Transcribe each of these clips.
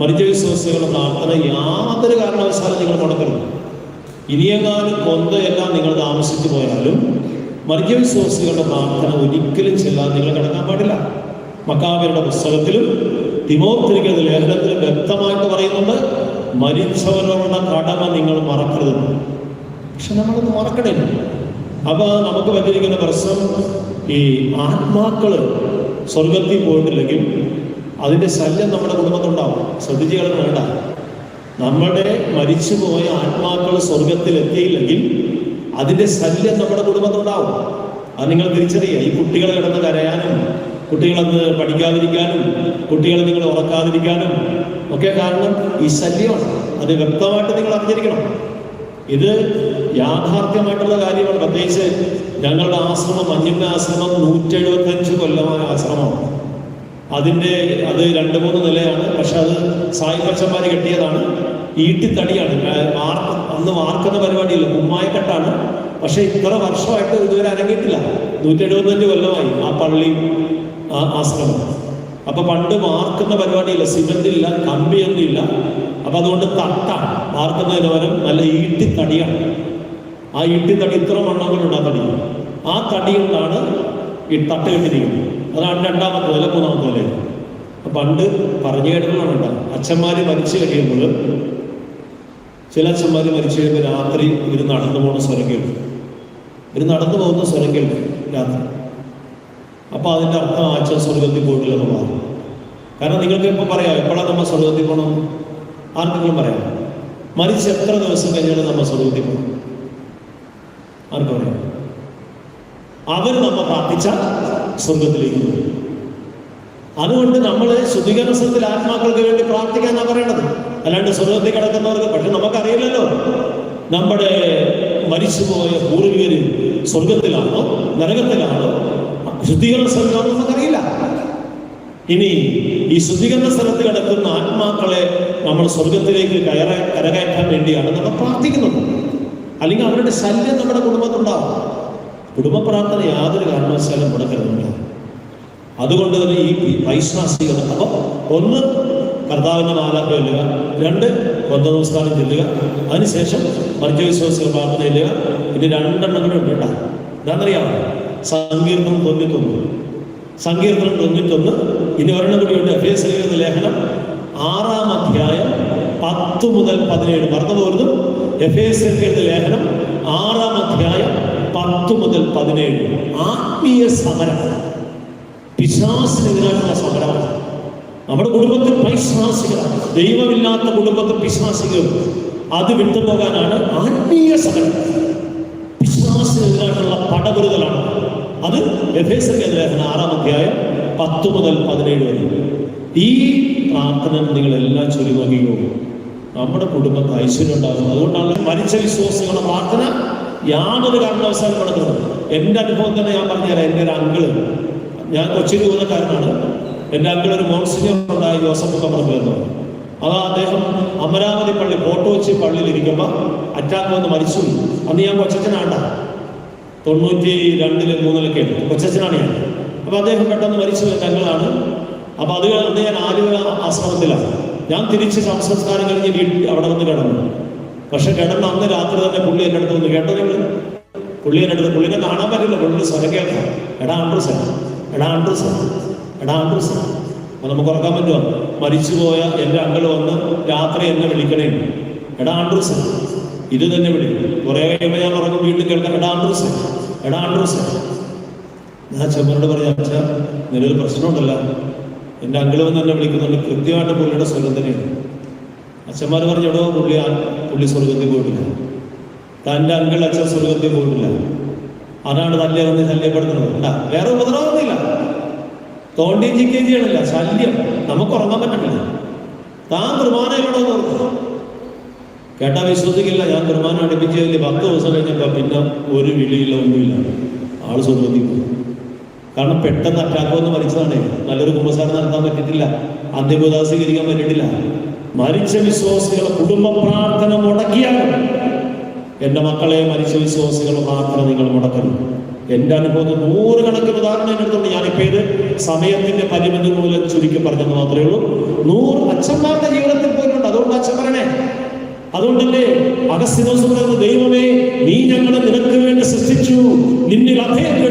മരിച്ച വിശ്വാസികളുടെ പ്രാർത്ഥന യാതൊരു കാരണവശാലും നിങ്ങൾ മുടക്കരുത്. ഇനിയെങ്ങാനും കൊന്തയെല്ലാം നിങ്ങൾ താമസിച്ചു പോയാലും മരിച്ച വിശ്വാസികളുടെ പ്രാർത്ഥന ഒരിക്കലും ചെല്ലാതെ നിങ്ങൾ കിടക്കാൻ പാടില്ല. മക്കാവരുടെ പുസ്തകത്തിലും തിമോത്തിരിക്കുന്ന ലേഖനത്തിലും വ്യക്തമായിട്ട് പറയുന്നുണ്ട് മരിച്ചവരോടുള്ള കടമ നിങ്ങൾ മറക്കരുത്. പക്ഷെ നമ്മളത് മറക്കണേ അപ്പൊ നമുക്ക് പറ്റിയിരിക്കുന്ന പ്രശ്നം ഈ ആത്മാക്കൾ സ്വർഗത്തിൽ പോയിട്ടില്ലെങ്കിൽ അതിന്റെ ശല്യം നമ്മുടെ കുടുംബത്തുണ്ടാവും ശ്രദ്ധിച്ചു വേണ്ട. നമ്മുടെ മരിച്ചുപോയ ആത്മാക്കൾ സ്വർഗത്തിൽ എത്തിയില്ലെങ്കിൽ അതിന്റെ ശല്യം നമ്മുടെ കുടുംബത്തുണ്ടാവും അത് നിങ്ങൾ തിരിച്ചറിയുക. ഈ കുട്ടികളെ കിടന്ന് കരയാനും കുട്ടികളെ പഠിക്കാതിരിക്കാനും കുട്ടികളെ നിങ്ങൾ ഉറക്കാതിരിക്കാനും ഒക്കെ കാരണം ഈ ശല്യമാണ്. അത് വ്യക്തമായിട്ട് നിങ്ങൾ അറിഞ്ഞിരിക്കണം. ഇത് യാഥാർത്ഥ്യമായിട്ടുള്ള കാര്യമാണ്. പ്രത്യേകിച്ച് ഞങ്ങളുടെ ആശ്രമം മഞ്ഞിന്റെ ആശ്രമം നൂറ്റി എഴുപത്തഞ്ച് കൊല്ലമായ ആശ്രമമാണ്. അതിന്റെ അത് രണ്ട് മൂന്ന് നിലയാണ്. പക്ഷെ അത് സായി പച്ചന്മാർ കെട്ടിയതാണ്. ഈട്ടിത്തടിയാണ്. മാർക്ക് അന്ന് വാർക്കുന്ന പരിപാടിയില്ല. കുമ്മായക്കെട്ടാണ്. പക്ഷെ ഇത്ര വർഷമായിട്ട് ഇതുവരെ അരങ്ങിയിട്ടില്ല. നൂറ്റി എഴുപത്തഞ്ച് കൊല്ലമായി ആ പള്ളി ആ ആശ്രമം. അപ്പൊ പണ്ട് വാർക്കുന്ന പരിപാടിയില്ല. സിമെന്റ് ഇല്ല കമ്പിയൊന്നും ഇല്ല അപ്പൊ അതുകൊണ്ട് തട്ടാണ്. വാർക്കുന്നതിന് പകരം നല്ല ഈട്ടിത്തടിയാണ്. ആ ഈട്ടിത്തടി ഇത്ര മണ്ണങ്ങളുണ്ട് ആ തടി ആ തടി കൊണ്ടാണ് ഈ തട്ട് കെട്ടിരിക്കുന്നത്. അതാണ് രണ്ടാമത്തെ കൊല മൂന്നാമത്തെ കൊല പണ്ട് പറഞ്ഞു കേട്ടിട്ടുള്ള അച്ഛന്മാര് മരിച്ചു കഴിയുമ്പോൾ ചില അച്ഛന്മാർ മരിച്ചു കഴിയുമ്പോൾ രാത്രി ഇവർ നടന്നു പോകുന്ന സ്വരം കേൾക്കും ഇവർ നടന്നു പോകുന്ന സ്വരം കേൾക്കും രാത്രി. അപ്പോൾ അതിന്റെ അർത്ഥം അച്ഛൻ സ്വർഗത്തിൽ പോയിട്ടില്ലെന്ന് മാറും കാരണം നിങ്ങൾക്ക് ഇപ്പൊ പറയാം എപ്പോഴാണ് നമ്മൾ സ്വർഗത്തിൽ പോകണം ആർക്കെങ്കിലും പറയാം? മരിച്ച് എത്ര ദിവസം കഴിഞ്ഞാലും നമ്മൾ സ്വർഗത്തിൽ പോകണം ആർക്കും പറയാം? അവർ നമ്മൾ പ്രാർത്ഥിച്ചാൽ സ്വർഗത്തിലേക്ക് അതുകൊണ്ട് നമ്മൾ ശുദ്ധീകരണത്തിൽ ആത്മാക്കൾക്ക് വേണ്ടി പ്രാർത്ഥിക്കാന്നാ പറയേണ്ടത് അല്ലാണ്ട് സ്വർഗത്തിൽ കിടക്കുന്നവർക്ക് പക്ഷെ നമുക്കറിയില്ലല്ലോ. നമ്മുടെ മരിച്ചുപോയ പൂർവികര് സ്വർഗത്തിലാണോ നരകത്തിലാണോ? ശുദ്ധീകരണ സ്ഥലത്താണോ നമുക്കറിയില്ല ഇനി ഈ ശുദ്ധീകരണ സ്ഥലത്ത് കിടക്കുന്ന ആത്മാക്കളെ നമ്മൾ സ്വർഗത്തിലേക്ക് കയറ കരകയറ്റാൻ വേണ്ടിയാണ് നമ്മൾ പ്രാർത്ഥിക്കുന്നത്. അല്ലെങ്കിൽ അവരുടെ ശല്യം നമ്മുടെ കുടുംബത്തുണ്ടാവും കുടുംബ പ്രാർത്ഥന യാതൊരു കാരണവശാലും മുടക്കരുതുണ്ട് അതുകൊണ്ട് തന്നെ ഈ വൈശ്വാസികത അപ്പൊ ഒന്ന് കർത്താവിന്റെ മാലാഖ ചെല്ലുക. രണ്ട് കൊന്ത നമസ്കാരം ചെല്ലുക. അതിനുശേഷം മർജവിശ്വാസികൾ പ്രാർത്ഥന ചെല്ലുക. ഇനി രണ്ടെണ്ണം കൂടെ ഉണ്ട് കേട്ടോ. എന്താണെന്നറിയാമോ സങ്കീർത്തനം തൊണ്ണൂറ്റൊന്ന്. സങ്കീർത്തനം തൊണ്ണൂറ്റൊന്ന്. ഇനി ഒരെണ്ണം കൂടിയുണ്ട് അഭ്യസിക്കുന്ന ലേഖനം. ആറാം അധ്യായം പത്ത് മുതൽ പതിനേഴ്. മറന്നു പോരുന്നു എഫേസ് ലേഖനം ആറാം അധ്യായം പത്ത് മുതൽ പതിനേഴ്. ആത്മീയ സമരം. പിശാസിനെതിരായിട്ടുള്ള സമരമാണ്. നമ്മുടെ കുടുംബത്തിൽ പൈശാസികളാണ്. ദൈവമില്ലാത്ത കുടുംബത്തിൽ പിശാസികൾ അത് വിട്ടുപോകാനാണ് ആത്മീയ സമരം. പിശാസിനെതിരായിട്ടുള്ള പടപുരുതലാണ്. അത് എഫേസറിയ ലേഖന ആറാം അധ്യായം പത്ത് മുതൽ പതിനേഴ് വരെ. ഈ പ്രാർത്ഥന നിങ്ങൾ എല്ലാം ചൊല്ലി നമ്മുടെ കുടുംബത്തിൽ ഐശ്വര്യം ഉണ്ടാകും. അതുകൊണ്ടാണ് മരിച്ച വിശ്വാസികളുടെ പ്രാർത്ഥന യാതൊരു കാരണവശാലും നടക്കുന്നത് എന്റെ അനുഭവം തന്നെ ഞാൻ പറഞ്ഞുതരാം. എന്റെ ഒരു അങ്കിൾ ഞാൻ കൊച്ചിയിൽ ഊന്നക്കാരനാണ് എന്റെ അങ്കിൾ ഒരു മോൺസിനിയർ ഉണ്ടായ ജോസഫ് കമ്മർ എന്ന് അത് അദ്ദേഹം അമരാവതി പള്ളി ഫോട്ടോ വെച്ച് പള്ളിയിൽ ഇരിക്കുമ്പോൾ അറ്റാക്ക് വന്ന് മരിച്ചു. അന്ന് ഞാൻ കൊച്ചനാണ്ട തൊണ്ണൂറ്റി രണ്ടിൽ മൂന്നിലൊക്കെ കൊച്ചനാണ് ഞാൻ. അപ്പൊ അദ്ദേഹം പെട്ടെന്ന് മരിച്ചു. അങ്കിളാണ്. അപ്പൊ അത് അന്ന് ഞാൻ ആലുവ ആശ്രമത്തിലാണ്. ഞാൻ തിരിച്ച് സംസ്കാരം കഴിഞ്ഞ് വീട്ടിൽ അവിടെ വന്ന് കിടന്നു. പക്ഷെ കിടന്ന് അന്ന് രാത്രി തന്നെ പുള്ളി എന്റെ അടുത്ത് വന്ന് കേട്ടോ നിങ്ങൾ. പുള്ളി എന്റെ അടുത്ത് പുള്ളിനെ കാണാൻ പറ്റില്ല. പുള്ളിയുടെ സ്വരം കേൾക്കാം. എടാ ആൻഡ്രൂസൻ എടാ ആൻഡ്രൂസൻ എടാ ആൻഡ്രൂസൻ അപ്പൊ നമുക്ക് ഉറക്കാൻ പറ്റുമോ? മരിച്ചുപോയ എന്റെ അങ്കിൾ വന്ന് രാത്രി എന്നെ വിളിക്കണേ. എടാ ആൻഡ്രൂസൻ ഇത് തന്നെ വിളിക്കും. കുറെ കഴിയുമ്പോൾ ഞാൻ ഉറങ്ങും വീണ്ടും കേൾക്കാം. എടാ ആൻഡ്രൂസൻ എടാ ആൻഡ്രൂസൻ ഞാൻ ചെമ്മനോട് പറയാം അച്ഛാ നിലവിൽ പ്രശ്നമുണ്ടല്ല. എന്റെ അങ്കിൾ വന്ന് എന്നെ വിളിക്കുന്നുണ്ട് കൃത്യമായിട്ട് പുള്ളിയുടെ സ്വരം തന്നെയാണ്. അച്ഛന്മാർ പറഞ്ഞു എടോ പുള്ളി പുള്ളി സ്വർഗത്തിൽ പോയിട്ടില്ല. തന്റെ അങ്കിൾ അച്ഛൻ സ്വർഗത്തിൽ പോയിട്ടില്ല. അതാണ് തല്ലേ വന്ന് ശല്യപ്പെടുത്തുന്നത്. അല്ല വേറെ ഉപദ്രവമൊന്നുമില്ല. തോണ്ടിയും ചിക്കുകയും ചെയ്യണില്ല ശല്യം. നമുക്ക് ഉറങ്ങാൻ പറ്റണില്ല താൻ കുർബാനയിലൂടെ നോക്കും കേട്ടാ വിശ്വസിക്കില്ല ഞാൻ കുർബാന അടുപ്പിച്ചതിൽ പത്ത് ദിവസം കഴിഞ്ഞപ്പോൾ പിന്നെ ഒരു വിളിയില്ല ഒന്നുമില്ല. ആൾ പോയി. കാരണം പെട്ടെന്ന് അറ്റാക്ക് വന്ന് മരിച്ചതാണ്. നല്ലൊരു കുമ്പസാരം നടത്താൻ പറ്റിയിട്ടില്ല. അന്ത്യഭൂത സ്വീകരിക്കാൻ പറ്റിയിട്ടില്ല. മരിച്ച വിശ്വാസികളെ കുടുംബ പ്രാർത്ഥന മുടക്കിയാൽ എന്റെ മക്കളെ മരിച്ച വിശ്വാസികളുടെ പ്രാർത്ഥന നിങ്ങൾ മുടക്കരുത്. എന്റെ അനുഭവത്തിൽ നൂറുകണക്കിന് ഉദാഹരണം എടുത്തുകൊണ്ട് ഞാനിപ്പോൾ ഇത് സമയത്തിന്റെ പരിമിതി മൂലം ചുരുക്കി പറഞ്ഞെന്ന് മാത്രമേ ഉള്ളൂ. നൂറ് അച്ഛന്മാരുടെ ജീവിതത്തിൽ പോയിട്ടുണ്ട്. അതുകൊണ്ട് അച്ഛൻ പറയണേ അതുകൊണ്ടല്ലേ അഗസ്തിനോസ് പറയുന്ന ദൈവമേ നീ ഞങ്ങളെ നിനക്ക് വേണ്ടി സൃഷ്ടിച്ചു. നിന്നിൽ അഭയം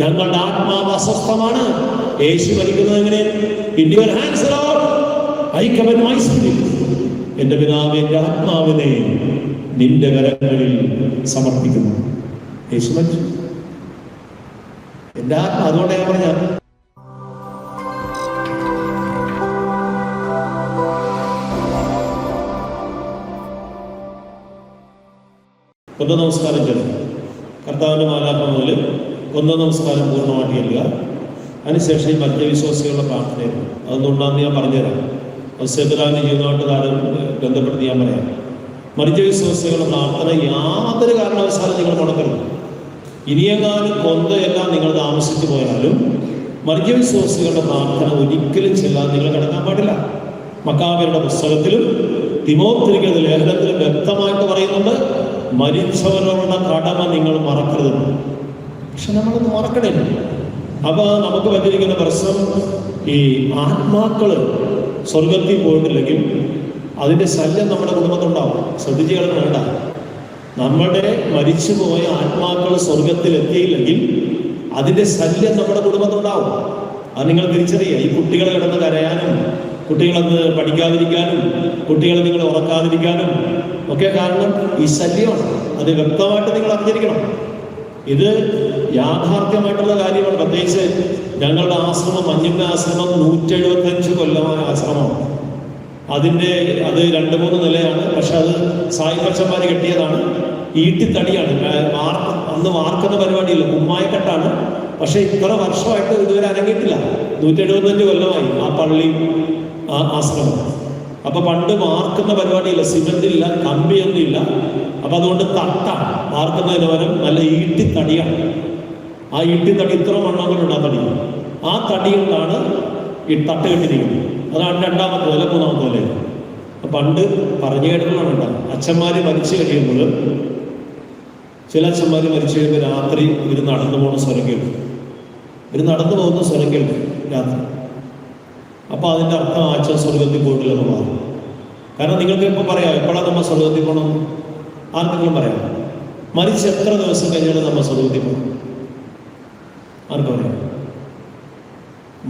ഞങ്ങളുടെ ആത്മാവ് അസ്വസ്ഥമാണ്. യേശു ഭരിക്കുന്നത് എങ്ങനെ? In your I Lord, my spirit. എന്റെ പിതാവ് എന്റെ ആത്മാവിനെ നിന്റെ കരങ്ങളിൽ സമർപ്പിക്കുന്നു. യേശു മരിച്ചു എന്റെ ആത്മ അതുകൊണ്ട് ഞാൻ പറഞ്ഞ കൊന്ത നമസ്കാരം ചെല്ലും കർത്താവിന്റെ മാലാപ മുതൽ കൊന്ത നമസ്കാരം പൂർണമായിട്ട് ചെല്ലുക. അതിനുശേഷം ഈ മധ്യവിശ്വാസികളുടെ പ്രാർത്ഥനയായിരുന്നു. അതൊന്നുണ്ടാന്ന് ഞാൻ പറഞ്ഞുതരാം. അത് സെബിലാവിന്റെ ജീവിതമായിട്ട് താരം ബന്ധപ്പെടുത്തി ഞാൻ പറയാം. മധ്യവിശ്വാസികളുടെ പ്രാർത്ഥന യാതൊരു കാരണവശാലും നിങ്ങൾ മുടക്കരുത് ഇനിയെങ്ങാനും കൊന്തയെല്ലാം നിങ്ങൾ താമസിച്ചു പോയാലും മർഗ്യവിശ്വാസികളുടെ പ്രാർത്ഥന ഒരിക്കലും ചെല്ലാൻ നിങ്ങൾ കിടക്കാൻ പാടില്ല. മക്കാവരുടെ പുസ്തകത്തിലും തിമോത്തിരിക്കുന്ന ലേഖനത്തിൽ വ്യക്തമായിട്ട് പറയുന്നുണ്ട് മരിച്ചവരോടുള്ള കടമ നിങ്ങൾ മറക്കരുത് പക്ഷെ നമ്മളൊന്ന് മറക്കണേ അപ്പൊ നമുക്ക് പറ്റിയിരിക്കുന്ന പ്രശ്നം ഈ ആത്മാക്കൾ സ്വർഗത്തിൽ പോയിട്ടില്ലെങ്കിൽ അതിന്റെ ശല്യം നമ്മുടെ കുടുംബത്തുണ്ടാവും ശ്രദ്ധിച്ചു കളഞ്ഞ വേണ്ട നമ്മുടെ മരിച്ചുപോയ ആത്മാക്കൾ സ്വർഗത്തിൽ എത്തിയില്ലെങ്കിൽ അതിന്റെ ശല്യം നമ്മുടെ കുടുംബത്തുണ്ടാവും അത് നിങ്ങൾ തിരിച്ചറിയുക. ഈ കുട്ടികളെ കിടന്ന് കരയാനും കുട്ടികളത് പഠിക്കാതിരിക്കാനും കുട്ടികളെ നിങ്ങൾ ഉറക്കാതിരിക്കാനും ഒക്കെ കാരണം ഈ ശല്യമാണ്. അത് വ്യക്തമായിട്ട് നിങ്ങൾ അറിഞ്ഞിരിക്കണം. ഇത് യാഥാർത്ഥ്യമായിട്ടുള്ള കാര്യമാണ്. പ്രത്യേകിച്ച് ഞങ്ങളുടെ ആശ്രമം മഞ്ഞിന്റെ ആശ്രമം നൂറ്റി എഴുപത്തഞ്ച് കൊല്ലമായ ആശ്രമമാണ്. അതിന്റെ അത് രണ്ട് മൂന്ന് നിലയാണ്. പക്ഷെ അത് സായിപ്പച്ചന്മാർ കെട്ടിയതാണ്. ഈട്ടിത്തടിയാണ്. മാർക്ക് അന്ന് മാർക്കുന്ന പരിപാടിയില്ല. കുമ്മായക്കെട്ടാണ്. പക്ഷെ ഇത്ര വർഷമായിട്ട് ഇതുവരെ അനങ്ങിയിട്ടില്ല നൂറ്റി എഴുപത്തഞ്ച് കൊല്ലമായി ആ പള്ളി ആ ആശ്രമം. അപ്പൊ പണ്ട് മാർക്കുന്ന പരിപാടിയില്ല. സിമെന്റ് ഇല്ല കമ്പിയൊന്നും ഇല്ല അപ്പൊ അതുകൊണ്ട് തട്ടാണ്. മാർക്കുന്നതിന് പകരം നല്ല ഈട്ടിത്തടിയാണ്. ആ ഈട്ടിത്തടി ഇത്ര മണ്ണങ്ങളുണ്ട് ആ തടി ആ തടി കൊണ്ടാണ് ഈ തട്ട് കെട്ടിരിക്കുന്നത്. അതാണ് രണ്ടാമത്തെ നില മൂന്നാമത്തെ നില പണ്ട് പറഞ്ഞു കേട്ടതാണ് അച്ഛന്മാർ മരിച്ചു കഴിയുമ്പോൾ ചില അച്ഛന്മാര് മരിച്ചു കഴിയുമ്പോൾ രാത്രി ഇവർ നടന്നു പോകുന്ന സ്വരം കേൾക്കും ഇവർ നടന്നു പോകുന്ന സ്വരം കേൾക്കും രാത്രി. അപ്പോൾ അതിന്റെ അർത്ഥം അച്ഛൻ സ്വർഗത്തിൽ പോയിട്ടില്ലെന്ന് മാറും കാരണം നിങ്ങൾക്ക് ഇപ്പൊ പറയാം എപ്പോഴാണ് നമ്മൾ സ്വർഗത്തിൽ പോകണം ആർക്കെങ്കിലും പറയാം. മരിച്ച് എത്ര ദിവസം കഴിഞ്ഞാലും നമ്മൾ സ്വർഗത്തിൽ പോകണം ആർക്കും പറയാം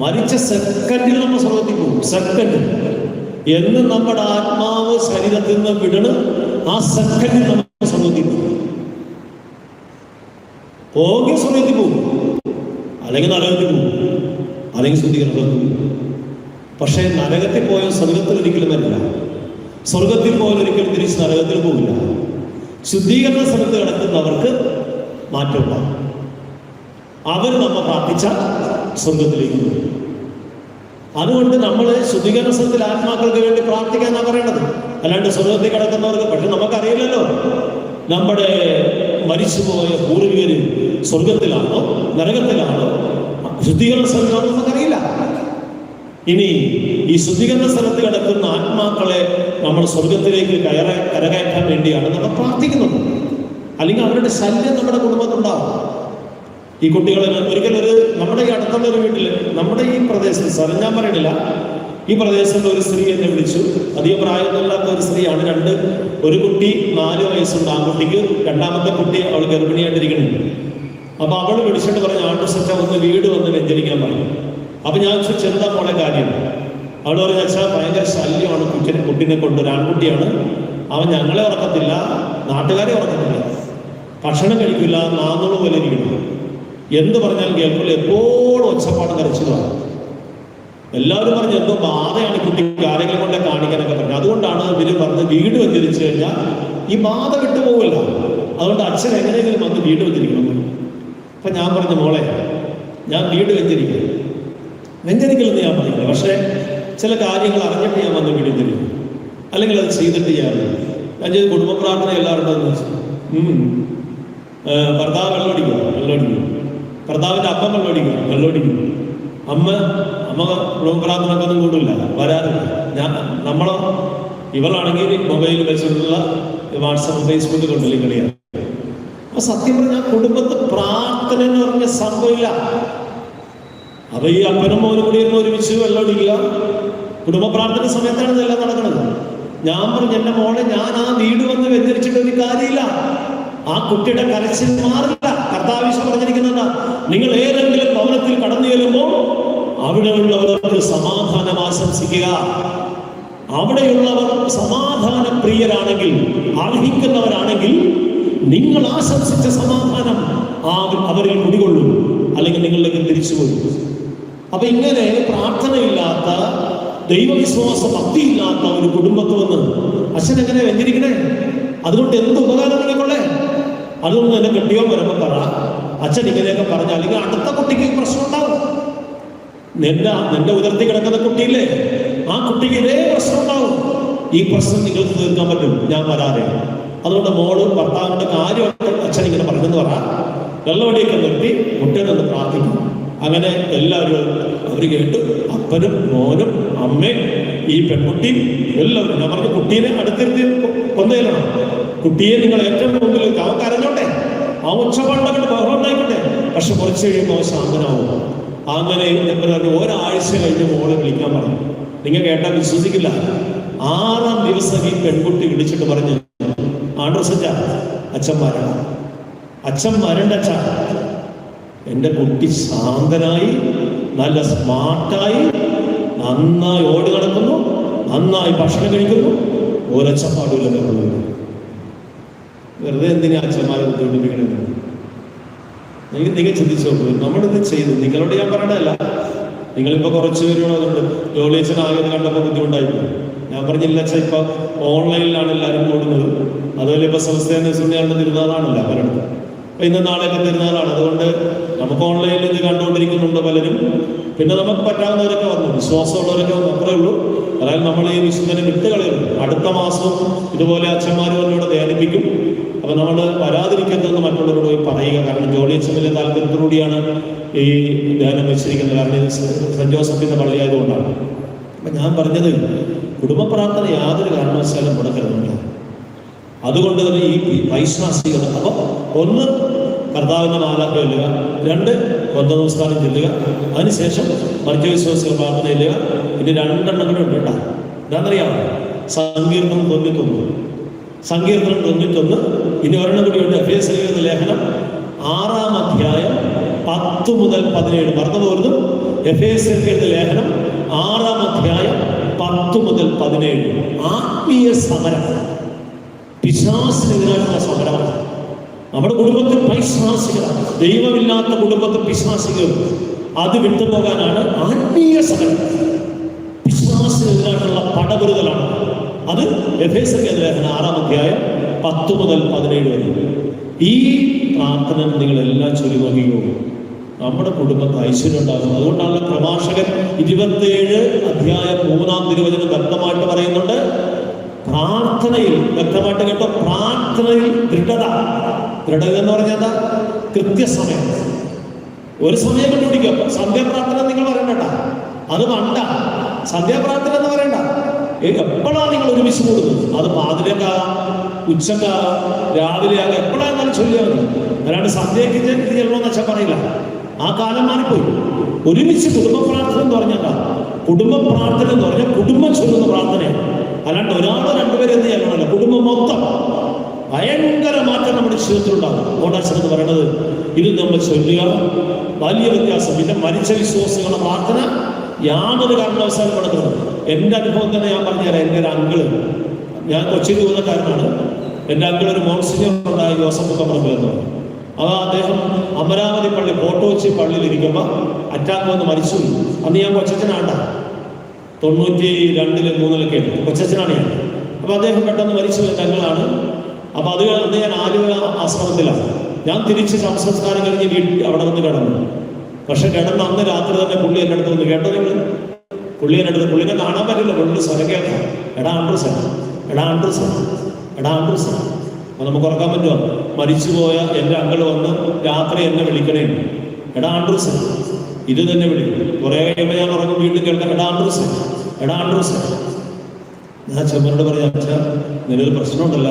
മരിച്ച സെക്കൻഡിൽ നമ്മൾ സ്വർഗത്തിൽ സെക്കൻഡ് എന്ന് നമ്മുടെ ആത്മാവ് ശരീരത്തിൽ നിന്ന് വിടണ്. ആ സെക്കൻഡിൽ നമ്മൾ സ്വർഗത്തിൽ പോകും പോകി പോകും അല്ലെങ്കിൽ നരകത്തിൽ പോകും. അല്ലെങ്കിൽ ശ്രദ്ധിക്കണം പക്ഷെ നരകത്തിൽ പോയ സ്വർഗത്തിൽ ഒരിക്കലും വരില്ല. സ്വർഗത്തിൽ പോയാൽ ഒരിക്കലും തിരിച്ച് നരകത്തിൽ പോകില്ല ശുദ്ധീകരണ സ്ഥലത്ത് കിടക്കുന്നവർക്ക് മാറ്റമുണ്ടാകും. അവർ നമ്മൾ പ്രാർത്ഥിച്ച സ്വർഗത്തിലേക്ക് പോകും അതുകൊണ്ട് നമ്മൾ ശുദ്ധീകരണ സ്ഥലത്തിൽ ആത്മാക്കൾക്ക് വേണ്ടി പ്രാർത്ഥിക്കാന്നാണ് പറയേണ്ടത് അല്ലാണ്ട് സ്വർഗത്തിൽ കിടക്കുന്നവർക്ക് പക്ഷെ നമുക്കറിയില്ലല്ലോ. നമ്മുടെ മരിച്ചുപോയ പൂർവികര് സ്വർഗത്തിലാണോ നരകത്തിലാണോ? ശുദ്ധീകരണ സ്ഥലത്താണോ നമുക്കറിയില്ല. ഇനി ഈ ശുദ്ധീകരണ സ്ഥലത്ത് കിടക്കുന്ന ആത്മാക്കളെ നമ്മൾ സ്വർഗത്തിലേക്ക് കയറ കരകയറ്റാൻ വേണ്ടിയാണ് നമ്മൾ പ്രാർത്ഥിക്കുന്നത്. അല്ലെങ്കിൽ അവരുടെ ശല്യം നമ്മുടെ കുടുംബത്തുണ്ടാവും ഈ കുട്ടികളെ ഒരിക്കലും ഒരു നമ്മുടെ ഈ അടുത്തുള്ള ഒരു വീട്ടിൽ നമ്മുടെ ഈ പ്രദേശത്ത് സ്ഥലം ഞാൻ പറയണില്ല. ഈ പ്രദേശത്തുള്ള ഒരു സ്ത്രീ എന്നെ വിളിച്ചു. അധികം പ്രായമൊന്നുമില്ലാത്ത ഒരു സ്ത്രീയാണ്. രണ്ട് ഒരു കുട്ടി നാല് വയസ്സുണ്ട്. ആൺകുട്ടിക്ക് രണ്ടാമത്തെ കുട്ടി അവൾ ഗർഭിണിയായിട്ടിരിക്കുന്നുണ്ട് അപ്പൊ അവൾ വിളിച്ചിട്ട് പറഞ്ഞു ആണ്ടുസച്ച ഒന്ന് വീട് വന്ന് വെഞ്ചരിക്കാൻ പറഞ്ഞു അപ്പൊ ഞാൻ ചോദിച്ചു എന്താ മോളെ കാര്യം? അവൾ പറഞ്ഞു അച്ഛാ ഭയങ്കര ശല്യമാണ്. കുട്ടിനെ കുട്ടീനെ കൊണ്ട് ഒരു ആൺകുട്ടിയാണ്. അവൻ ഞങ്ങളെ ഉറക്കത്തില്ല. നാട്ടുകാരെ ഉറക്കത്തില്ല. ഭക്ഷണം കഴിക്കില്ല നാന്നോളം പോലെ ഇരിക്കുന്നു. എന്ത് പറഞ്ഞാൽ കേൾക്കില്ല എപ്പോഴും ഒച്ചപ്പാട് കരച്ചിലാണ് എല്ലാവരും പറഞ്ഞു എന്തോ ബാധയാണ് കുട്ടി കുട്ടിക്ക് ആരെങ്കിലും കൊണ്ടേ കാണിക്കാനൊക്കെ പറഞ്ഞു. അതുകൊണ്ടാണ് ഇവർ പറഞ്ഞ് വീട് വന്നിരിച്ചു കഴിഞ്ഞാൽ ഈ ബാധ വിട്ടുപോകില്ല അതുകൊണ്ട് അച്ഛൻ എങ്ങനെയെങ്കിലും വന്ന് വീട് വെച്ചിരിക്കണം അപ്പൊ ഞാൻ പറഞ്ഞു മോളെ ഞാൻ വീട് വെച്ചിരിക്കുന്നു വെഞ്ചരിക്കില്ലെന്ന് ഞാൻ പറഞ്ഞില്ല പക്ഷേ ചില കാര്യങ്ങൾ അറിഞ്ഞിട്ട് ഞാൻ വന്ന് വീട് വെഞ്ചരിക്കും. അല്ലെങ്കിൽ അത് ചെയ്തിട്ട് ഞാൻ ഞാൻ ചെയ്ത് കുടുംബ പ്രാർത്ഥന എല്ലാവരുടെ ഭർത്താവ് വെള്ളമടിക്കും വെള്ളമടിക്കും ഭർത്താവിന്റെ അപ്പം വെള്ളമടിക്കും വെള്ളമടിക്കും അമ്മ അമ്മ പ്രാർത്ഥനക്കൊന്നും കൂടില്ല വരാറില്ല. ഞാൻ നമ്മളോ ഇവളാണെങ്കിൽ മൊബൈൽ വെച്ചിട്ടുള്ള വാട്സപ്പ് ഫേസ്ബുക്ക് കൊണ്ടല്ലേ കളിയാണ് അപ്പൊ സത്യം പറഞ്ഞാൽ കുടുംബത്തെ പ്രാർത്ഥന എന്ന് പറഞ്ഞ സംഭവമില്ല. അപ്പൊ ഈ അപ്പനും മോനും കൂടി ഒരുമിച്ച് വെള്ളമടിക്കുക കുടുംബ പ്രാർത്ഥന സമയത്താണ് ഇതെല്ലാം നടക്കുന്നത്. ഞാൻ പറഞ്ഞു എന്റെ മോളെ ഞാൻ ആ വീട് വന്ന് വ്യതിരിച്ചിട്ട് ഒരു കാര്യമില്ല. ആ കുട്ടിയുടെ കരച്ചിൽ മാറില്ല. കർത്താവിശ്വം പറഞ്ഞിരിക്കുന്നത് നിങ്ങൾ ഏതെങ്കിലും ഭവനത്തിൽ കടന്നു ചെല്ലുമ്പോൾ അവിടെയുള്ളവർക്ക് സമാധാനം ആശംസിക്കുക. അവിടെയുള്ളവർ സമാധാന പ്രിയരാണെങ്കിൽ അർഹിക്കുന്നവരാണെങ്കിൽ നിങ്ങൾ ആശംസിച്ച സമാധാനം ആ അവരിൽ കുടികൊള്ളും. അല്ലെങ്കിൽ നിങ്ങളിലേക്ക് തിരിച്ചു വരും അപ്പൊ ഇങ്ങനെ പ്രാർത്ഥനയില്ലാത്ത ദൈവവിശ്വാസ ഭക്തിയില്ലാത്ത ഒരു കുടുംബത്ത് വന്ന് അച്ഛൻ എങ്ങനെ വെഞ്ചരിക്കണേ അതുകൊണ്ട് എന്ത് ഉപകാരം നിങ്ങൾക്കുള്ളേ? അതുകൊണ്ട് എന്നെ കെട്ടിയോ വരുമ്പോൾ പറ. അച്ഛൻ ഇങ്ങനെയൊക്കെ പറഞ്ഞാൽ അല്ലെങ്കിൽ അടുത്ത കുട്ടിക്ക് പ്രശ്നം ഉണ്ടാവും. നിന്റെ നിന്റെ ഉയർത്തി കിടക്കുന്ന കുട്ടിയില്ലേ ആ കുട്ടിക്ക് ഇതേ പ്രശ്നം ഉണ്ടാവും. ഈ പ്രശ്നം നിങ്ങൾക്ക് തീർക്കാൻ പറ്റും. ഞാൻ വരാതെ അതുകൊണ്ട് മോൾ ഭർത്താവിന്റെ കാര്യമായിട്ട് അച്ഛൻ ഇങ്ങനെ പറഞ്ഞെന്ന് പറ. വെള്ളവടിയൊക്കെ നിർത്തി കുട്ടിയെ നിന്ന് പ്രാർത്ഥിക്കും. അങ്ങനെ എല്ലാവരും അവർ കേട്ടു. അപ്പനും മോനും അമ്മയും ഈ പെൺകുട്ടിയും എല്ലാവരും. ഞാൻ പറഞ്ഞു കുട്ടീനെ അടുത്തിരുത്തി കൊന്തയിലാണ് കുട്ടിയെ നിങ്ങൾ ഏറ്റവും മുമ്പിൽ അവൻ കരഞ്ഞോട്ടെ? ആ ഉച്ചപാണ്ടൊക്കെ ബഹളം പക്ഷെ കുറച്ച് കഴിയുമ്പോൾ അവൻ ശാന്തനാവും. അങ്ങനെ പറഞ്ഞു ഒരാഴ്ച കഴിഞ്ഞ് മോളെ വിളിക്കാൻ പറഞ്ഞു. നിങ്ങൾ കേട്ടാൽ വിശ്വസിക്കില്ല. ആറാം ദിവസം ഈ പെൺകുട്ടി വിളിച്ചിട്ട് പറഞ്ഞു ആണ്ടർസച്ച അച്ഛൻ മരണ അച്ഛൻ മരണ്ട അച്ഛ. എന്റെ കുട്ടി ശാന്തനായി നല്ല സ്മാർട്ടായി നന്നായി ഓടി നടക്കുന്നു നന്നായി ഭക്ഷണം കഴിക്കുന്നു. ഒരച്ചപ്പാടില്ല വെറുതെ എന്തിനാ അച്ഛന്മാരെ ബുദ്ധിമുട്ടിപ്പിക്കണത് നിങ്ങൾ നിങ്ങൾ ചിന്തിച്ചു നോക്കൂ. നമ്മളിത് ചെയ്തു. നിങ്ങളോട് ഞാൻ പറയണതല്ല. നിങ്ങളിപ്പോ കുറച്ച് പേരുകൾ അതുകൊണ്ട് ജോലിയച്ഛൻ ആകെ കണ്ടപ്പോൾ ബുദ്ധിമുട്ടായി ഞാൻ പറഞ്ഞില്ല അച്ഛൻ ഇപ്പൊ ഓൺലൈനിലാണ് എല്ലാവരും കൂടുന്നത്. അതുപോലെ ഇപ്പൊ സംസ്ഥാന സുന്ദരങ്ങളുടെ തിരുനാളാണല്ലോ പലയിടത്തും. അപ്പൊ ഇന്ന് നാളെയൊക്കെ തിരുനാളാണ്. അതുകൊണ്ട് നമുക്ക് ഓൺലൈനിൽ ഇത് കണ്ടുകൊണ്ടിരിക്കുന്നുണ്ട് പലരും. പിന്നെ നമുക്ക് പറ്റാവുന്നവരൊക്കെ വന്നു. വിശ്വാസമുള്ളവരൊക്കെ അത്രേ ഉള്ളൂ. അതായത് നമ്മൾ ഈ വിശുദ്ധനെ വിട്ട് കളയുന്നു അടുത്ത മാസം ഇതുപോലെ അച്ഛന്മാർ അവരോട് ധ്യാനിപ്പിക്കും. അപ്പൊ നമ്മൾ വരാതിരിക്കരുതെന്ന് മറ്റുള്ളവരോട് പോയി പറയുക. കാരണം ജോളി അച്ഛന്റെ താല്പര്യത്തിലൂടെയാണ് ഈ ധ്യാനം വെച്ചിരിക്കുന്നത്. കാരണം ഇത് സെന്റ് ജോസഫിന്റെ പള്ളിയായതുകൊണ്ടാണ്. അപ്പൊ ഞാൻ പറഞ്ഞത് കുടുംബ പ്രാർത്ഥന യാതൊരു കാരണവശാലും മുടക്കരുതുണ്ട് അതുകൊണ്ട് തന്നെ ഈ വൈശ്വാസികൾ അപ്പോൾ ഒന്ന് കർത്താവിന്റെ മാലാഖ ചൊല്ലുക രണ്ട് കൊന്ത നമസ്കാരം ചെല്ലുക അതിനുശേഷം മധ്യവിശ്വാസികൾ പ്രാർത്ഥന ചെല്ലുക ഇനി രണ്ടെണ്ണം കൂടെ ഉണ്ട് കേട്ടോ. എന്താണെന്നറിയാമോ സങ്കീർണം തൊണ്ണൂറ്റൊന്ന് സങ്കീർത്തനം തൊണ്ണൂറ്റൊന്ന് ഇനി ഒരെണ്ണം കൂടിയുണ്ട് എഫ് എസ് എഴുതുന്ന ലേഖനം. ആറാം അധ്യായം പത്ത് മുതൽ പതിനേഴ്. മറന്നു പോരുന്നു എഫ് എസ് ലേഖനം ആറാം അധ്യായം പത്ത് മുതൽ പതിനേഴ്. ആത്മീയ സമരം. പിശാസിനെതിരായിട്ടുള്ള സമരമാണ് നമ്മുടെ കുടുംബത്തിൽ പൈശാസിക ദൈവമില്ലാത്ത കുടുംബത്തിൽ പിശാസിക അത് വിട്ടുപോകാനാണ് ആത്മീയ സമരം. പിശാസിനെതിരായിട്ടുള്ള പടപെറുതലാണ് അത് എഫേസറിയ ലേഖന ആറാം അധ്യായം പത്ത് മുതൽ പതിനേഴ് വരെ. ഈ പ്രാർത്ഥന നിങ്ങൾ എല്ലാം ചൊല്ലി നോക്കിക്കോ നമ്മുടെ കുടുംബത്തിൽ ഐശ്വര്യം ഉണ്ടാകും. അതുകൊണ്ടാണ് പ്രഭാഷകൻ ഇരുപത്തിയേഴ് അധ്യായം മൂന്നാം തിരുവചനം വ്യക്തമായിട്ട് പറയുന്നുണ്ട്. പ്രാർത്ഥനയിൽ വ്യക്തമായിട്ട് കേട്ടോ പ്രാർത്ഥനയിൽ ദൃഢത. ദൃഢത എന്ന് പറഞ്ഞാൽ എന്താ? കൃത്യസമയം. ഒരു സമയം കണ്ടുപിടിക്കുക. സന്ധ്യാപ്രാർത്ഥന നിങ്ങൾ പറയണ്ട അത് വേണ്ട സന്ധ്യാപ്രാർത്ഥന എന്ന് പറയണ്ട. എപ്പോഴാണ് നിങ്ങൾ ഒരുമിച്ച് കൂടുന്നത്? അത് പാതിരക്കാ ഉച്ചക്കാകാം രാവിലെ ആകാം എപ്പോഴാണെന്നാലും ചൊല്ലിയാൽ മതി അല്ലാണ്ട് സന്ധ്യയ്ക്ക് ചെല്ലണമെന്ന് വെച്ചാൽ പറയില്ല. ആ കാലം മാറിപ്പോയി. ഒരുമിച്ച് കുടുംബ പ്രാർത്ഥന എന്ന് പറഞ്ഞാൽ കുടുംബ പ്രാർത്ഥന എന്ന് പറഞ്ഞാൽ കുടുംബം ചൊല്ലുന്ന പ്രാർത്ഥനയാണ് അല്ലാണ്ട് ഒരാളോ രണ്ടുപേരും എന്ന് ചെല്ലണമല്ല. കുടുംബം മൊത്തം ഭയങ്കര മാറ്റം നമ്മുടെ ജീവിതത്തിലുണ്ടാകും ഓണാച്ചൻ എന്ന് പറയുന്നത് ഇത് നമ്മൾ ചൊല്ലുക. വലിയ വ്യത്യാസം. പിന്നെ മരിച്ച വിശ്വാസികളുടെ പ്രാർത്ഥന യാതൊരു കാരണവശാലും കൊടുക്കുന്നത് എന്റെ അനുഭവം തന്നെ ഞാൻ പറഞ്ഞുതരാം. എന്റെ ഒരു അങ്കിൾ ഞാൻ കൊച്ചി ദൂരക്കാരനാണ് എന്റെ അങ്കിൾ ഒരു മോൺസിനിയർ ഉണ്ടായ ജോസഫ് കമറമ്പിൽ എന്ന് അത് അദ്ദേഹം അമരാവതി പള്ളി ഫോട്ടോ വെച്ച് പള്ളിയിൽ ഇരിക്കുമ്പോൾ അറ്റാക്ക് വന്ന് മരിച്ചു. അന്ന് ഞാൻ കൊച്ചച്ഛനാണ്ട. തൊണ്ണൂറ്റി രണ്ടിൽ മൂന്നിലൊക്കെ ഉണ്ട് കൊച്ചച്ഛനാണ് ഞാൻ. അപ്പോൾ അദ്ദേഹം പെട്ടെന്ന് മരിച്ചു തങ്ങളാണ്. അപ്പൊ അത് അന്ന് ഞാൻ ആലുവ ആശ്രമത്തിലാണ്. ഞാൻ തിരിച്ച് സംസ്കാരം കഴിഞ്ഞ് വീട്ടിൽ അവിടെ വന്ന് കിടന്നു. പക്ഷെ കിടന്ന് അന്ന് രാത്രി തന്നെ പുള്ളി എന്റെ അടുത്ത് വന്ന് കേട്ടോ നിങ്ങൾ? പുള്ളി എന്റെ അടുത്ത് പുള്ളിനെ കാണാൻ പറ്റില്ല പുള്ളി സ്വരം കേൾക്കാം. എടാ ആൻഡ്രൂസൻ എടാ ആൻഡ്രൂസൻ എടാ ആൻഡ്രൂസൻ അപ്പൊ നമുക്ക് ഉറക്കാൻ പറ്റുമോ? മരിച്ചുപോയ എന്റെ അങ്കിൾ വന്ന് രാത്രി എന്നെ വിളിക്കണേ എടാ ആൻഡ്രൂസൻ ഇത് തന്നെ വിളിക്കും. കുറെ കഴിയുമ്പോൾ ഞാൻ ഉറങ്ങും വീണ്ടും കേൾക്കാം. എടാ ആൻഡ്രൂസൻ എടാ ആൻഡ്രൂസൻ ഞാൻ ചെമ്മനോട് പറയാം അച്ഛാ നിലവിൽ പ്രശ്നമുണ്ടല്ല.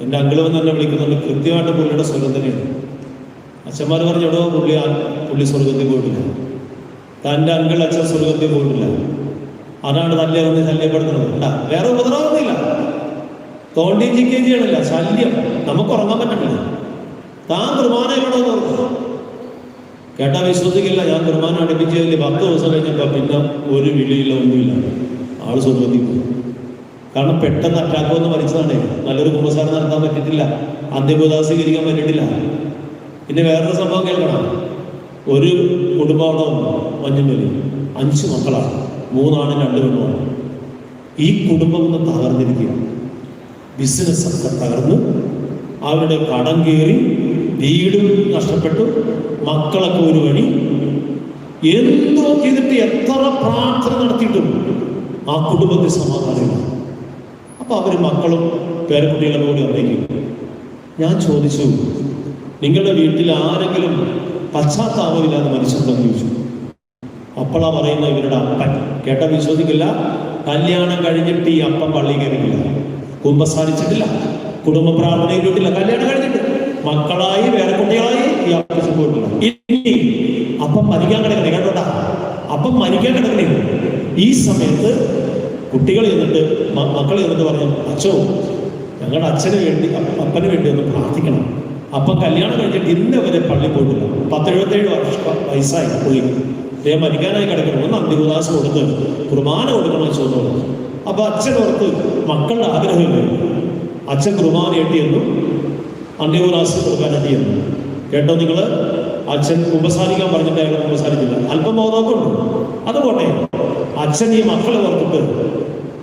എന്റെ അങ്കിൾ വന്ന് എന്നെ വിളിക്കുന്നുണ്ട്. കൃത്യമായിട്ട് പുള്ളിയുടെ സ്വരം തന്നെയാണ്. അച്ഛന്മാർ പറഞ്ഞു എടോ പുള്ളി പുള്ളി സ്വർഗത്തിൽ പോയിട്ടില്ല. തന്റെ അങ്കൾ അച്ഛൻ സ്വർഗത്തിൽ പോയിട്ടില്ല. അതാണ് നല്ല ഒന്ന് ശല്യപ്പെടുത്തുന്നത്. അല്ല വേറെ ഉപദ്രവമൊന്നുമില്ല. തോണ്ടി ചിക്കുകയും ചെയ്യണില്ല. ശല്യം. നമുക്ക് ഉറങ്ങാൻ പറ്റണില്ല. താൻ കുർബാന നോക്കും കേട്ടാ വിശ്വസിക്കില്ല. ഞാൻ കുർബാന അടുപ്പിച്ചതിൽ പത്ത് ദിവസം കഴിഞ്ഞപ്പോൾ പിന്നെ ഒരു വിളിയില്ല ഒന്നുമില്ല. ആൾ സ്വർഗത്തിൽ പോയി. കാരണം പെട്ടെന്ന് അറ്റാക്ക് വന്ന് മരിച്ചതാണ്. നല്ലൊരു കുമ്പസാരം നടത്താൻ പറ്റിയിട്ടില്ല. അന്ത്യബോധ സ്വീകരിക്കാൻ പറ്റിയിട്ടില്ല. പിന്നെ വേറൊരു സംഭവം കേൾക്കണം. ഒരു കുടുംബം അവിടെ മഞ്ഞുമലി അഞ്ച് മക്കളാണ്. മൂന്നാണ് രണ്ട് പെണ്ണുമാണ്. ഈ കുടുംബം ഒന്ന് തകർന്നിരിക്കുക ബിസിനസ് ഒക്കെ തകർന്നു. അവരുടെ കടം കയറി വീടും നഷ്ടപ്പെട്ടു. മക്കളൊക്കെ ഒരു വഴി എന്തോ ചെയ്തിട്ട് എത്ര പ്രാർത്ഥന നടത്തിയിട്ടും ആ കുടുംബത്തിൽ സമാധാനമില്ല. അപ്പൊ അവർ മക്കളും പേരക്കുട്ടികളും കൂടി അറിയിക്കും ഞാൻ ചോദിച്ചു നിങ്ങളുടെ വീട്ടിൽ ആരെങ്കിലും പശ്ചാത്താപമില്ലാതെ എന്ന് ചോദിച്ചു അപ്പളാ പറയുന്ന ഇവരുടെ അപ്പൻ. കേട്ട വിശ്വസിക്കില്ല? കല്യാണം കഴിഞ്ഞിട്ട് ഈ അപ്പൻ പള്ളി കയറിയില്ല കുമ്പസാരിച്ചിട്ടില്ല കുടുംബ പ്രാർത്ഥനയിലിട്ടില്ല കല്യാണം കഴിഞ്ഞിട്ട്. മക്കളായി വേറെ കുട്ടികളായി ഈ അപ്പം പോയിട്ടില്ല ഇനി അപ്പം മരിക്കാൻ കിടക്കണേ. കേട്ടോട്ടാ. അപ്പം മരിക്കാൻ കിടക്കണേ. ഈ സമയത്ത് കുട്ടികൾ ചെന്നിട്ട് മക്കൾ ചെന്നിട്ട് പറഞ്ഞു അച്ഛോ ഞങ്ങളുടെ അച്ഛന് വേണ്ടി അപ്പ- അപ്പന് വേണ്ടി ഒന്ന് പ്രാർത്ഥിക്കണം. അപ്പം കല്യാണം കഴിഞ്ഞിട്ട് ഇന്ന് വരെ പള്ളി പോയിട്ടില്ല. പത്തെഴുപത്തേഴ് വർഷം വയസ്സായി പുള്ളി ഇദ്ദേഹം മരിക്കാനായി കിടക്കണം ഒന്ന് അന്തികുദാസ് കൊടുത്ത് കുർബാന കൊടുക്കണം ചോദിച്ചു അപ്പൊ അച്ഛൻ ഓർത്ത് മക്കളുടെ ആഗ്രഹമില്ല അച്ഛൻ കുർബാന എട്ടിയെന്നു അന്ത്യകുദാസ് കൊടുക്കാൻ ചെന്നു കേട്ടോ നിങ്ങൾ അച്ഛൻ കുമ്പസാരിക്കാൻ പറഞ്ഞിട്ട് കുമ്പസാരിച്ചില്ല. അല്പം മോതാക്കുണ്ട് അത് പോട്ടെ അച്ഛൻ ഈ മക്കളെ ഓർത്തിട്ട്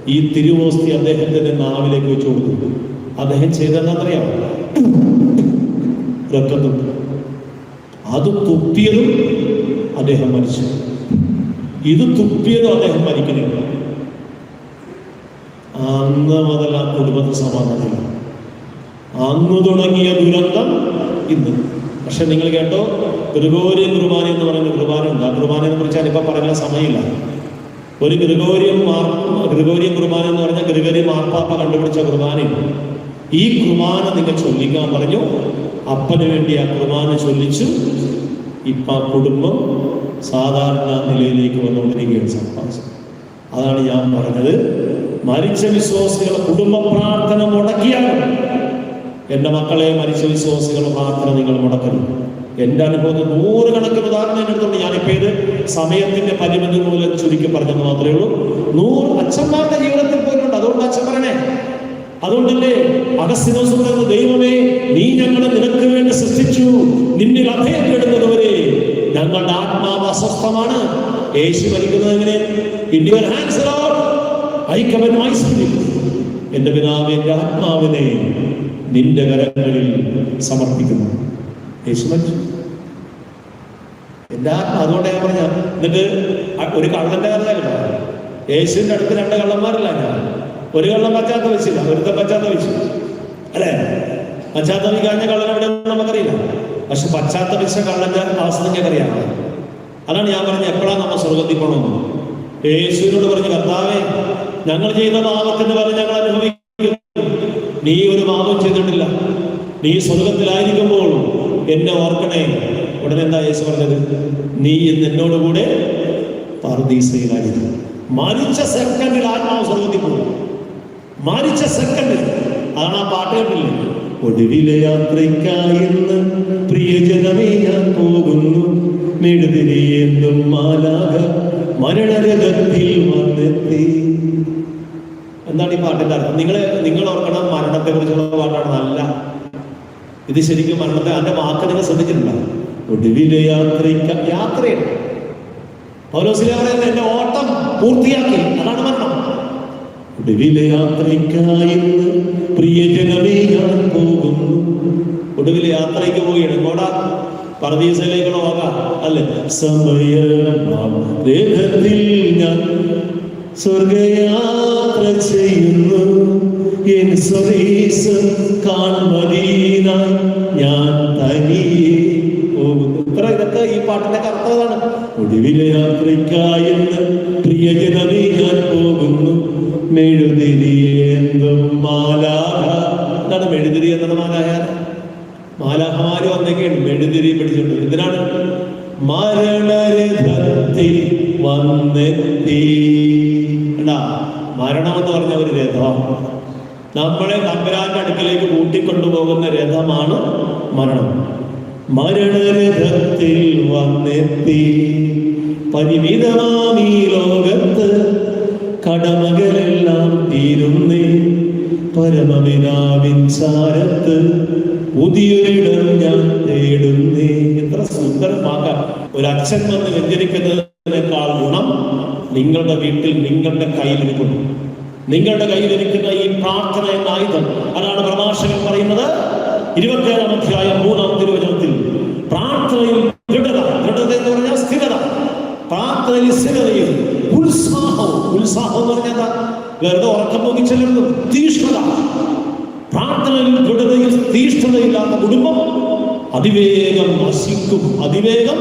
ഈ തിരുവോസ്തി അദ്ദേഹത്തിന്റെ നാവിലേക്ക് വെച്ചു കൊടുത്തു അദ്ദേഹം ചെയ്തെന്നറിയാം രക്തം തുപ്പി അത് തുപ്പിയതും അദ്ദേഹം മരിച്ചു. ഇത് തുപ്പിയതും അദ്ദേഹം മരിക്കുന്നില്ല. അന്ന് മുതൽ ആ കുടുംബത്തിൽ സമാധാനമില്ല അന്ന് തുടങ്ങിയ ദുരന്തം ഇന്ന്. പക്ഷെ നിങ്ങൾ കേട്ടോ ഗ്രിഗോറിയൻ കുർബാന എന്ന് പറയുന്ന കുർബാന ഉണ്ട്. ആ കുർബാനയെ കുറിച്ച് ഞാനിപ്പോൾ പറയാൻ സമയമില്ല. ഒരു ഗ്രിഗോറിയൻ മാർ ഗ്രിഗോറിയൻ കുർബാന എന്ന് പറഞ്ഞ ഗ്രിഗോരിയൻ മാർപ്പാപ്പ കണ്ടുപിടിച്ച കുർബാനയുണ്ട് ഈ കുർബാന നിങ്ങൾ ചൊല്ലിക്കാൻ പറഞ്ഞു അപ്പന് വേണ്ടി ആ കുർബാന ചൊല്ലിച്ചു. ഇപ്പൊ കുടുംബം സാധാരണ നിലയിലേക്ക് വന്നുകൊണ്ടിരിക്കുകയാണ് സംഭവിച്ചത് അതാണ് ഞാൻ പറഞ്ഞത്. മരിച്ച വിശ്വാസികളെ കുടുംബ പ്രാർത്ഥന മുടക്കിയാലും എന്റെ മക്കളെ മരിച്ച വിശ്വാസികൾ പ്രാർത്ഥന നിങ്ങൾ മുടക്കരുത്. എന്റെ അനുഭവത്തിൽ നൂറുകണക്കിന് ഉദാഹരണം എടുത്തുകൊണ്ട് ഞാനിപ്പോൾ ഇത് സമയത്തിന്റെ പരിമിതി മൂലം ചുരുക്കി പറഞ്ഞെന്ന് മാത്രമേ ഉള്ളൂ. നൂറ് അച്ഛന്മാരുടെ ജീവിതത്തിൽ പോയിട്ടുണ്ട്. അതുകൊണ്ട് അച്ഛൻ പറയണേ അതുകൊണ്ടല്ലേ അഗസ്തിനോസ് പറയുന്നത് ദൈവമേ നീ ഞങ്ങളെ നിനക്ക് വേണ്ടി സൃഷ്ടിച്ചു. നിന്നിൽ അഭയം തേടുന്നതുവരെ ഞങ്ങളുടെ ആത്മാവ് അസ്വസ്ഥമാണ്. യേശു മരിക്കുന്നത് എങ്ങനെ? My spirit. എന്റെ പിതാവ് എന്റെ ആത്മാവിനെ നിന്റെ കരങ്ങളിൽ സമർപ്പിക്കുന്നു. യേശു മരിച്ചു. എന്റെ ആത്മ അതുകൊണ്ട് ഞാൻ പറഞ്ഞ എന്നിട്ട് ഒരു കള്ളന്റെ കഥ കേട്ടോ. യേശുവിന്റെ അടുത്ത് രണ്ട് കള്ളന്മാരല്ല ഞാൻ. ഒരു കള്ളം പച്ചാത്ത വെച്ചില്ല ഒരുത്തൻ പച്ചാത്ത വെച്ചു അല്ലേ? പശ്ചാത്തപിക്കാഞ്ഞ കള്ളൻ എവിടെ നമുക്കറിയില്ല. പക്ഷെ വെച്ച കള്ളന്റെ അവസ്ഥ നിങ്ങൾക്കറിയാം. അതാണ് ഞാൻ പറഞ്ഞത് എപ്പോഴാണ് നമ്മൾ സ്വർഗത്തിൽ പോകണമെന്ന് യേശുവിനോട് പറഞ്ഞു കർത്താവേ ഞങ്ങൾ ചെയ്ത പാപത്തിന് പറഞ്ഞ് ഞങ്ങൾ അനുഭവിക്കുന്നു. നീ ഒരു പാപം ചെയ്തിട്ടില്ല. നീ സ്വർഗത്തിലായിരിക്കുമ്പോൾ എന്നെ ഓർക്കണേ. ഉടനെ എന്താ യേശു പറഞ്ഞത്? നീ ഇന്ന് എന്നോട് കൂടെ പാർദീസയിലായിരുന്നു മരിച്ച സെക്കൻഡിൽ ആത്മാവ് സ്വർഗത്തിൽ പോകും. മരിച്ച സെക്കൻഡിൽ അതാണ് ആ പാട്ട് കേട്ടില്ലേ? ഒടുവിലെ യാത്രയ്ക്കായെന്ന് പ്രിയജനമേ ഞാൻ പോകുന്നു. മെഴുതിരിയെന്നും മാലാക മരണരഥത്തിൽ വന്നെത്തി. എന്താണ് ഈ പാട്ടിന്റെ അർത്ഥം? നിങ്ങൾ നിങ്ങൾ ഓർക്കണം മരണത്തെ കുറിച്ചുള്ള പാട്ടാണ് നല്ല. ഇത് ശരിക്കും മരണത്തെ അതിന്റെ വാക്ക് നിങ്ങൾ ശ്രദ്ധിച്ചിട്ടുണ്ടോ? ഒടുവിലെ യാത്രയ്ക്ക യാത്രയാണ്. പൗലോസിലെ എന്റെ ഓട്ടം പൂർത്തിയാക്കി. അതാണ് ഒടുവിലെ യാത്രയ്ക്കായിന്ന് പ്രിയജനമേ ഞാൻ പോകുന്നു. ഒടുവിലെ യാത്രയ്ക്ക് പോവുകയാണ്. കോടാ ഞാൻ സ്വർഗയാത്ര ചെയ്യുന്നു. എൻ സ്വദേശം കാണുമതീനായി ഞാൻ തനിയെ പോകുന്നു. ഇത്ര ഇതൊക്കെ ഈ പാട്ടിന്റെ അർത്ഥമാണ് ഒടുവിലെ യാത്രയ്ക്കായെന്ന് പ്രിയജനമേ മെഴുതിരിയെന്നും മാലാക എന്താണ് മെഴുതിരി ദൂതന്മാരായാൽ മാലാഹമാര് വന്നൊക്കെയാണ്. മെഴുതിരി പിടിച്ചിട്ടുണ്ട്. എന്തിനാണ്? മരണരഥത്തിൽ വന്നെത്തി. എന്താ മരണം എന്ന് പറഞ്ഞ ഒരു രഥം. നമ്മളെ തമ്പരാന്റെ അടുക്കലേക്ക് കൂട്ടിക്കൊണ്ടുപോകുന്ന രഥമാണ് മരണം. മരണരഥത്തിൽ വന്നെത്തി. പരിമിതമാം ഈ ലോകത്ത് കടമകളെല്ലാം തീരുന്നേ. പരമപിതാവിൻ സാരത്ത് പുതിയൊരിടം ഞാൻ തേടുന്നേ. എത്ര സുന്ദരമാകാം ഒരു അച്ഛൻ വന്ന് വ്യഞ്ചരിക്കുന്നതിനേക്കാൾ ഗുണം നിങ്ങളുടെ വീട്ടിൽ നിങ്ങളുടെ കയ്യിലിരിക്കുന്നു നിങ്ങളുടെ കയ്യിലിരിക്കുന്ന ഈ പ്രാർത്ഥന എന്ന ആയുധം. അതാണ് പ്രഭാഷകൻ പറയുന്നത്. ഇരുപത്തിയേഴാം ഉറക്കം തീഷ്ണത പ്രാർത്ഥനയിൽ ദൃഢതയിൽ തീഷ്ണതയില്ലാത്ത കുടുംബം അതിവേഗം നശിക്കും. അതിവേഗം